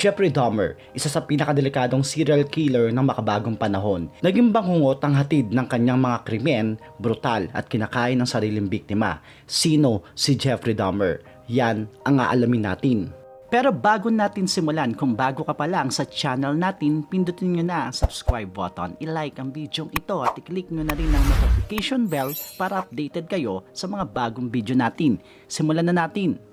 Jeffrey Dahmer, isa sa pinakadelikadong serial killer ng makabagong panahon. Naging bangungot ang hatid ng kanyang mga krimen, brutal at kinakain ng sariling biktima. Sino si Jeffrey Dahmer? Yan ang aalamin natin. Pero bago natin simulan, kung bago ka pa lang sa channel natin, pindutin nyo na ang subscribe button, ilike ang video ito at i-click nyo na rin ang notification bell para updated kayo sa mga bagong video natin. Simulan na natin!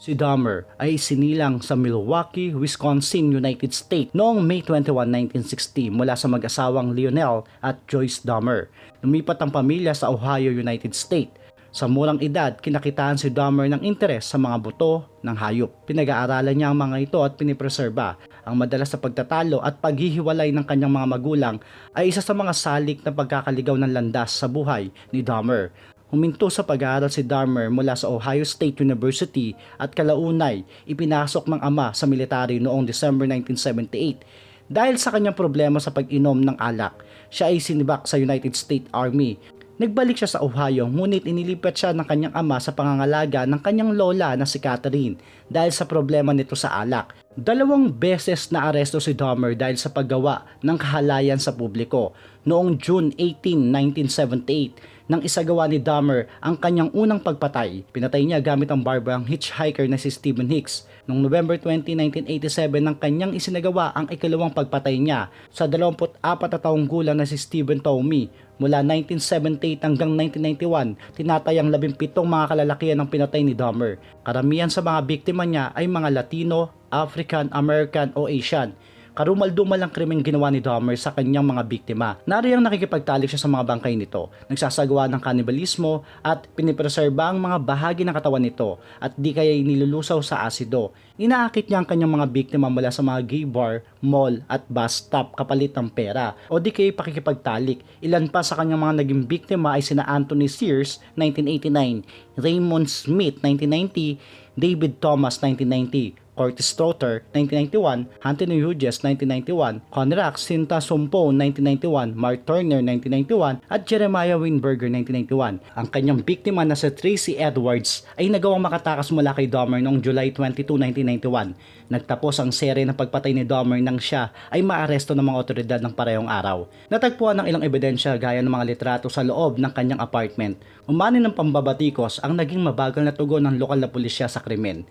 Si Dahmer ay sinilang sa Milwaukee, Wisconsin, United States noong May 21, 1960 mula sa mag-asawang Lionel at Joyce Dahmer. Lumipat ang pamilya sa Ohio, United States. Sa murang edad, kinakitaan si Dahmer ng interes sa mga buto ng hayop. Pinag-aaralan niya ang mga ito at pinipreserba. Ang madalas sa pagtatalo at paghihiwalay ng kanyang mga magulang ay isa sa mga salik na pagkakaligaw ng landas sa buhay ni Dahmer. Huminto sa pag-aaral si Dahmer mula sa Ohio State University at kalaunay ipinasok ng ama sa military noong December 1978. Dahil sa kanyang problema sa pag-inom ng alak, siya ay sinibak sa United States Army. Nagbalik siya sa Ohio ngunit inilipat siya ng kanyang ama sa pangangalaga ng kanyang lola na si Catherine dahil sa problema nito sa alak. Dalawang beses na aresto si Dahmer dahil sa paggawa ng kahalayan sa publiko. Noong June 18, 1978, nang isagawa ni Dahmer ang kanyang unang pagpatay. Pinatay niya gamit ang barbang hitchhiker na si Stephen Hicks. Noong November 20, 1987 nang kanyang isinagawa ang ikalawang pagpatay niya sa 24 na taong gulang na si Stephen Tomey. Mula 1978 hanggang 1991, tinatay ang 17 mga kalalakihan ng pinatay ni Dahmer. Karamihan sa mga biktima niya ay mga Latino, African, American o Asian karumal-dumal ang krimeng ginawa ni Dahmer sa kanyang mga biktima. Nariyang nakikipagtalik siya sa mga bangkay nito, nagsasagawa ng kanibalismo at pinipreserba ang mga bahagi ng katawan nito at di kaya nilulusaw sa asido. Inaakit niya ang kanyang mga biktima mula sa mga gay bar, mall at bus stop kapalit ng pera o di kaya pakikipagtalik. Ilan pa sa kanyang mga naging biktima ay sina Anthony Sears 1989, Raymond Smith 1990, David Thomas 1990, Curtis Strotter 1991, Anthony Hughes 1991, Conrack Sinta Sumpo 1991, Mark Turner 1991 at Jeremiah Winberger 1991. Ang kanyang biktima na si Tracy Edwards ay nagawang makatakas mula kay Dahmer noong July 22, 1991. Nagtapos ang serye ng pagpatay ni Dahmer nang siya ay maaresto ng mga otoridad ng parehong araw. Natagpuan ng ilang ebidensya gaya ng mga litrato sa loob ng kanyang apartment. Umani ng pambabatikos ang naging mabagal na tugon ng lokal na pulisya sa krimen.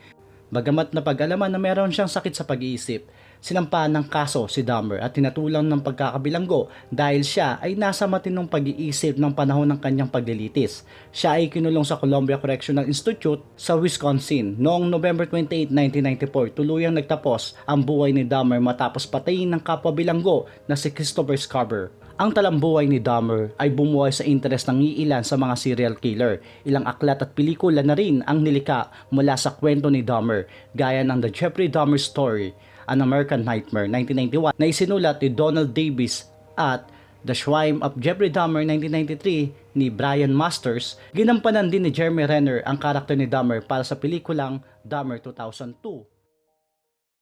Bagamat na pag-alaman na meron siyang sakit sa pag-iisip, sinampahan ng kaso si Dahmer at tinatulang ng pagkakabilanggo dahil siya ay nasa matinong pag-iisip ng panahon ng kanyang paglilitis. Siya ay kinulong sa Columbia Correctional Institute sa Wisconsin noong November 28, 1994. Tuluyang nagtapos ang buhay ni Dahmer matapos patayin ng kapwa bilanggo na si Christopher Scarber. Ang talambuhay ni Dahmer ay bumuhay sa interes ng iilan sa mga serial killer. Ilang aklat at pelikula na rin ang nilika mula sa kwento ni Dahmer, gaya ng The Jeffrey Dahmer Story, An American Nightmare 1991 na isinulat ni Donald Davis at The Shrine of Jeffrey Dahmer 1993 ni Brian Masters, ginampanan din ni Jeremy Renner ang karakter ni Dahmer para sa pelikulang Dahmer 2002.